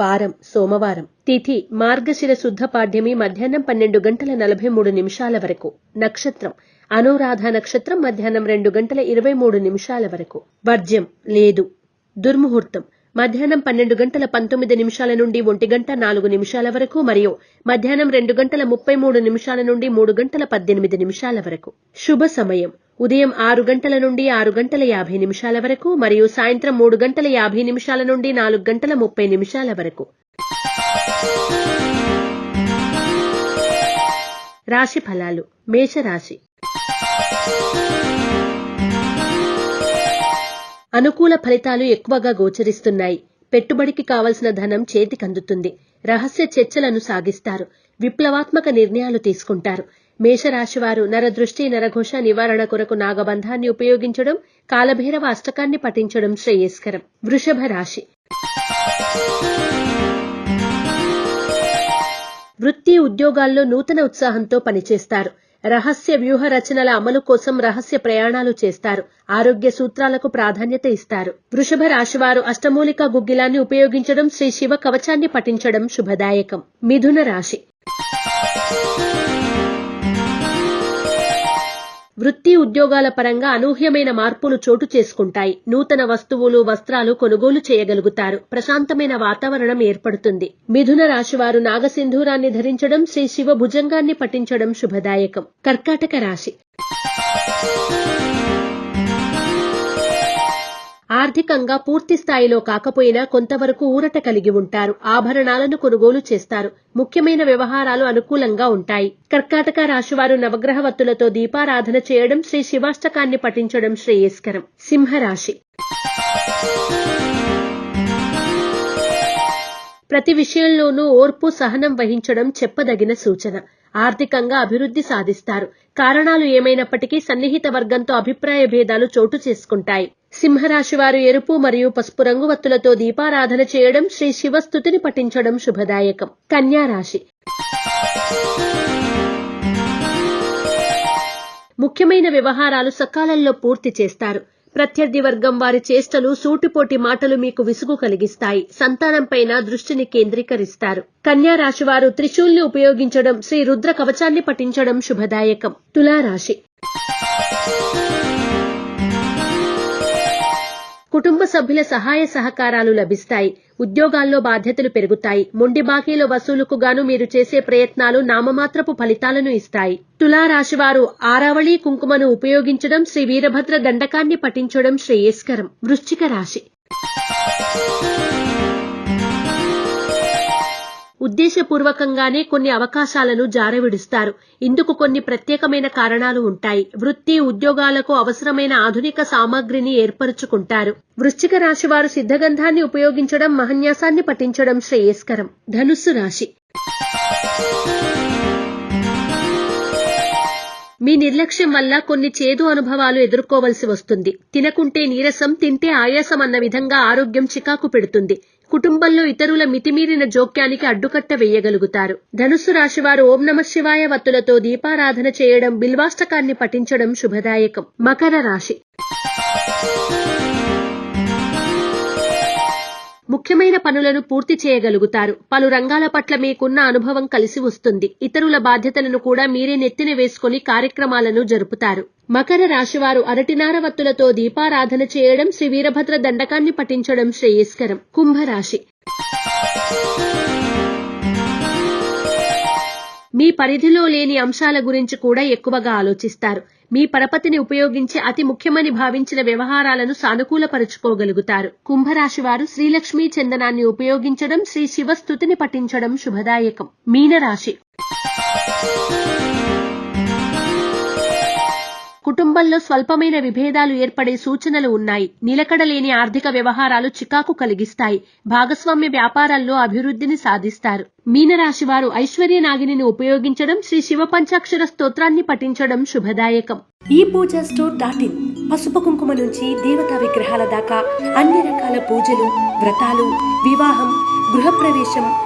వారం సోమవారం. తిథి మార్గశిర శుద్ధ పాఠ్యమి మధ్యాహ్నం పన్నెండు గంటల నలభై మూడు నిమిషాల వరకు. నక్షత్రం అనురాధ నక్షత్రం మధ్యాహ్నం రెండు గంటల ఇరవై మూడు నిమిషాల వరకు. వర్జ్యం లేదు. దుర్ముహూర్తం మధ్యాహ్నం పన్నెండు గంటల పంతొమ్మిది నిమిషాల నుండి ఒంటి గంట నాలుగు నిమిషాల వరకు మరియు మధ్యాహ్నం రెండు గంటల ముప్పై మూడు నిమిషాల నుండి మూడు గంటల పద్దెనిమిది నిమిషాల వరకు. శుభ సమయం ఉదయం ఆరు గంటల నుండి ఆరు గంటల యాభై నిమిషాల వరకు మరియు సాయంత్రం మూడు గంటల యాభై నిమిషాల నుండి నాలుగు గంటల ముప్పై నిమిషాల వరకు. రాశి ఫలాలు. మేషరాశి. అనుకూల ఫలితాలు ఎక్కువగా గోచరిస్తున్నాయి. పెట్టుబడికి కావలసిన ధనం చేతికందుతుంది రహస్య చర్చలను సాగిస్తారు. విప్లవాత్మక నిర్ణయాలు తీసుకుంటారు. మేషరాశివారు నరదృష్టి నరఘోష నివారణ కొరకు నాగబంధాన్ని ఉపయోగించడం కాలభైరవ అష్టకాన్ని పఠించడం శ్రేయస్కరం. వృషభ రాశి. వృత్తి ఉద్యోగాల్లో నూతన ఉత్సాహంతో పనిచేస్తారు. రహస్య వ్యూహ రచనల అమలు కోసం రహస్య ప్రయాణాలు చేస్తారు. ఆరోగ్య సూత్రాలకు ప్రాధాన్యత ఇస్తారు. వృషభ రాశివారు అష్టమూలిక గుగ్గిలాన్ని ఉపయోగించడం శ్రీ శివ కవచాన్ని పఠించడం శుభదాయకం. మిథున రాశి. వృత్తి ఉద్యోగాల పరంగా అనూహ్యమైన మార్పులు చోటు చేసుకుంటాయి. నూతన వస్తువులు వస్త్రాలు కొనుగోలు చేయగలుగుతారు. ప్రశాంతమైన వాతావరణం ఏర్పడుతుంది. మిథున రాశివారు నాగసింధూరాన్ని ధరించడం శ్రీ శివ భుజంగాన్ని పఠించడం శుభదాయకం. కర్కాటక రాశి. ఆర్థికంగా పూర్తి స్థాయిలో కాకపోయినా కొంతవరకు ఊరట కలిగి ఉంటారు. ఆభరణాలను కొనుగోలు చేస్తారు. ముఖ్యమైన వ్యవహారాలు అనుకూలంగా ఉంటాయి. కర్కాటక రాశివారు నవగ్రహవత్తులతో దీపారాధన చేయడం శ్రీ శివాష్టకాన్ని పఠించడం శ్రేయస్కరం. సింహరాశి. ప్రతి విషయంలోనూ ఓర్పు సహనం వహించడం చెప్పదగిన సూచన. ఆర్థికంగా అభివృద్ధి సాధిస్తారు. కారణాలు ఏమైనప్పటికీ సన్నిహిత వర్గంతో అభిప్రాయ భేదాలు చోటు చేసుకుంటాయి. సింహరాశి వారు ఎరుపు మరియు పసుపు రంగు వత్తులతో దీపారాధన చేయడం శ్రీ శివస్థుతిని పఠించడం శుభదాయకం. కన్యా రాశి. ముఖ్యమైన వ్యవహారాలు సకాలంలో పూర్తి చేస్తారు. ప్రత్యర్థి వర్గం వారి చేష్టలు సూటిపోటి మాటలు మీకు విసుగు కలిగిస్తాయి. సంతానంపైన దృష్టిని కేంద్రీకరిస్తారు. కన్యా రాశి వారు త్రిశూల్ని ఉపయోగించడం శ్రీ రుద్ర కవచాన్ని పఠించడం శుభదాయకం. తులారాశి. కుటుంబ సభ్యుల సహాయ సహకారాలు లభిస్తాయి. ఉద్యోగాల్లో బాధ్యతలు పెరుగుతాయి. మొండి బాకీల వసూలుకు గాను మీరు చేసే ప్రయత్నాలు నామమాత్రపు ఫలితాలను ఇస్తాయి. తులారాశివారు ఆరావళి కుంకుమను ఉపయోగించడం శ్రీ వీరభద్ర దండకాన్ని పఠించడం శ్రేయస్కరం. వృశ్చిక రాశి. ఉద్దేశపూర్వకంగానే కొన్ని అవకాశాలను జారవిడుస్తారు. ఇందుకు కొన్ని ప్రత్యేకమైన కారణాలు ఉంటాయి. వృత్తి ఉద్యోగాలకు అవసరమైన ఆధునిక సామాగ్రిని ఏర్పరుచుకుంటారు. వృశ్చిక రాశి వారు సిద్ధగంధాన్ని ఉపయోగించడం మహన్యాసాన్ని పఠించడం శ్రేయస్కరం. ధనుస్సు రాశి. మీ నిర్లక్ష్యం వల్ల కొన్ని చేదు అనుభవాలు ఎదుర్కోవలసి వస్తుంది. తినకుంటే నీరసం తింటే ఆయాసం అన్న విధంగా ఆరోగ్యం చికాకు పెడుతుంది. కుటుంబంలో ఇతరుల మితిమీరిన జోక్యానికి అడ్డుకట్ట వేయగలుగుతారు. ధనుస్సు రాశివారు ఓం నమ శివాయ వత్తులతో దీపారాధన చేయడం బిల్వాష్టకాన్ని పఠించడం శుభదాయకం. మకర రాశి. ముఖ్యమైన పనులను పూర్తి చేయగలుగుతారు. పలు రంగాల పట్ల మీకున్న అనుభవం కలిసి వస్తుంది. ఇతరుల బాధ్యతలను కూడా మీరే నెత్తిన వేసుకుని కార్యక్రమాలను జరుపుతారు. మకర రాశివారు అరటినార వత్తులతో దీపారాధన చేయడం శ్రీ వీరభద్ర దండకాన్ని పఠించడం శ్రేయస్కరం. కుంభరాశి. మీ పరిధిలో లేని అంశాల గురించి కూడా ఎక్కువగా ఆలోచిస్తారు. మీ పరపతిని ఉపయోగించి అతి ముఖ్యమని భావించిన వ్యవహారాలను సానుకూలపరుచుకోగలుగుతారు. కుంభరాశి వారు శ్రీలక్ష్మీ చందనాన్ని ఉపయోగించడం శ్రీ శివస్థుతిని పఠించడం శుభదాయకం. మీనరాశి కుటుంబంలో స్వల్పమైన విభేదాలు ఏర్పడే సూచనలు ఉన్నాయి. నిలకడలేని ఆర్థిక వ్యవహారాలు చికాకు కలిగిస్తాయి. భాగస్వామ్య వ్యాపారాల్లో అభివృద్ధిని సాధిస్తారు. మీనరాశి వారు ఐశ్వర్య నాగిని ఉపయోగించడం శ్రీ శివ పంచాక్షర స్తోత్రాన్ని పఠించడం శుభదాయకం. ఈ పూజ స్టోర్ డాట్ ఇన్ పసుపు కుంకుమ నుంచి దేవతా విగ్రహాల దాకా అన్ని రకాల పూజలు వ్రతాలు వివాహం గృహప్రవేశం